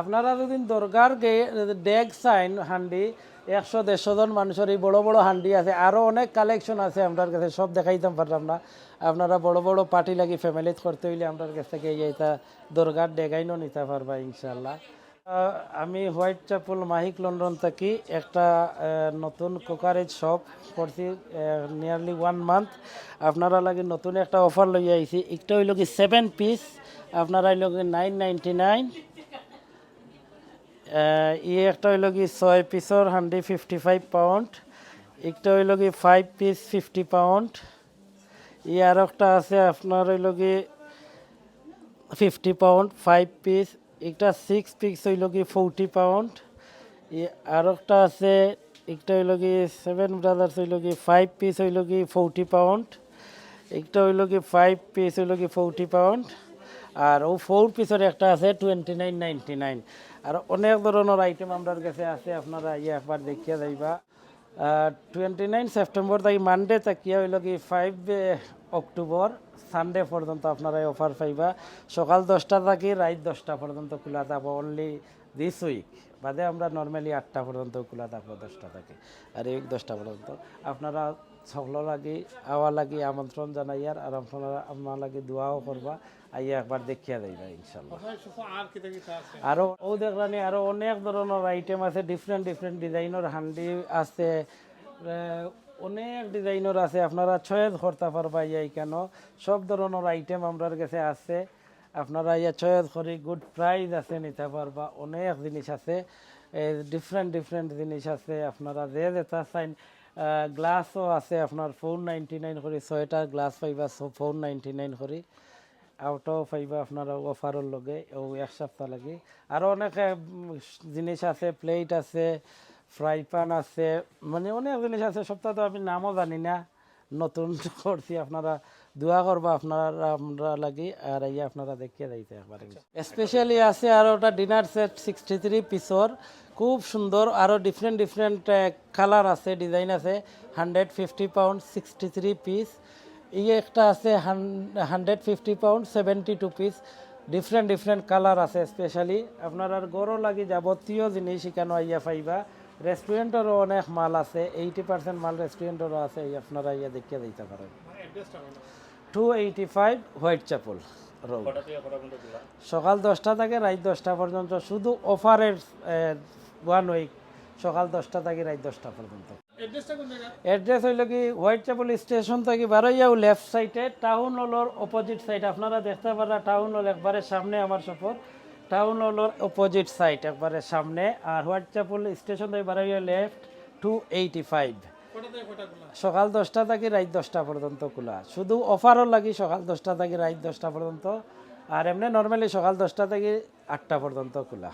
আপনারা যদি দরকার ডেক চাইন হান্ডি, একশো, দেড়শো জন মানুষের এই বড় বড় হান্ডি আছে আরও অনেক কালেকশন আছে আপনার কাছে, সব দেখাইতাম পারলাম না। আপনারা বড় বড় পার্টি লাগি ফ্যামিলিত করতে হইলে আপনার কাছ থেকে এইটা দরকার ডেগাইনও নিতে পারবা ইনশাল্লাহ আমি হোয়াইট চ্যাপল, মাহিক লন্ডন থেকে, একটা নতুন কোকারেজ শপ করছি নিয়ারলি ওয়ান মান্থ আপনারা লাগে নতুন একটা অফার লই আইছি, একটা হইল কি সেভেন পিস আপনারা হইল কি নাইন নাইনটি নাইন ই একটা হইল কি ছয় পিসর হান্ড্রেড ফিফটি ফাইভ পাউন্ড একটা হইল কি ফাইভ পিস ফিফটি পাউন্ড ই আর একটা আছে আপনার হইল কি ফিফটি পাউন্ড ফাইভ পিস একটা সিক্স পিস হইল কি ফোরটি পাউন্ড আর একটা আছে, একটা হইল কি সেভেন ব্রাদার্স হইল কি ফাইভ পিস হইল কি ফোরটি পাউন্ড একটা হইল কি ফাইভ পিস হইল কি ফোরটি পাউন্ড আর ও ফোর পিসের একটা আছে টোয়েন্টি নাইন নাইনটি নাইন আর অনেক ধরনের আইটেম আপনার কাছে আছে, আপনারা ইয়ে একবার দেখিয়া যাইবা। টোয়েন্টি নাইন সেপ্টেম্বর তাই মানডে তাকিয়া হইল কি ফাইভ অক্টোবর সানডে পর্যন্ত আপনারা অফার পাইবা। সকাল দশটা থাকি, রাত দশটা পর্যন্ত খোলা থাকব। অনলি দিস উইক বাদে আমরা নর্মালি আটটা পর্যন্ত খোলা থাকব দশটা থেকে। আর এই দশটা পর্যন্ত। আপনারা সকল লাগি আওয়া লাগি আমন্ত্রণ জানাইয়ার আর আপনারা আপনার লাগি দোয়াও করবা আইয়া একবার দেখিয়া যাইবা ইনশাল্লাহ আর কি থেকে আরও ও দেখলানি আরও অনেক ধরনের আইটেম আছে ডিফারেন্ট ডিফারেন্ট ডিজাইনের হান্ডি আছে অনেক ডিজাইনের আছে। আপনারা চয়েস করতে পারবা ইয়া কেন? সব ধরনের আইটেম আপনার কাছে আছে। আপনারা ইয়া চয়েস করি গুড প্রাইস আছে নিতে পারবা, অনেক জিনিস আছে ডিফারেন্ট ডিফারেন্ট জিনিস আছে, আপনারা যে যেটা চাইন গ্লাসও আছে আপনার ফোর নাইনটি নাইন করে, ছয়টা গ্লাস পাইবা ফোর নাইনটি নাইন করে আউটও পাইবা আপনারা অফারের লগে, ও, এক সপ্তাহ লাগে। আরও অনেক জিনিস আছে প্লেট আছে ফ্রাই প্যান আছে মানে অনেক জিনিস আছে সপ্তাহ তো আমি নামও জানি না। নতুন করছি আপনারা দোয়া করবা আপনারা আমরা লাগি আর এই আপনারা দেখিয়ে যাইতে একবারে। স্পেশালি আছে আর ওটা ডিনার সেট সিক্সটি থ্রি পিসর খুব সুন্দর আরও ডিফারেন্ট ডিফারেন্ট কালার আছে ডিজাইন আছে hundred fifty pound sixty three piece এই একটা আছে hundred fifty pound seventy two piece different different colour আছে স্পেশালি আপনার আর গরো লাগি যাবতীয় জিনিস এখানে আইয়া পাইবা। রেস্টুরেন্টেরও অনেক মাল আছে এইটি পার্সেন্ট মাল রেস্টুরেন্টেরও আছে আপনারা ইয়া দেখিয়ে দিতে পারেন। Two eighty five Whitechapel road সকাল দশটা থেকে রাত দশটা পর্যন্ত শুধু অফারের ওয়ান উইক সকাল দশটা থেকে রাত দশটা পর্যন্ত। এড্রেস হইল কি হোয়াইট চ্যাপল স্টেশন থেকে বারোইয়াও লেফট সাইডে টাউন হলর অপোজিট সাইড আপনারা দেখতে পারা টাউন হল একবারে সামনে আমার সফর। টাউন হলর অপোজিট সাইড একবারে সামনে, আর হোয়াইট চ্যাপল স্টেশন থেকে বারোইয়া লেফট টু এইটি ফাইভ সকাল দশটা থাকি রাত দশটা পর্যন্ত খোলা। শুধু অফারও লাগি সকাল দশটা থাকি রাত দশটা পর্যন্ত, আর এমনি নর্মালি সকাল দশটা থেকে আটটা পর্যন্ত খোলা।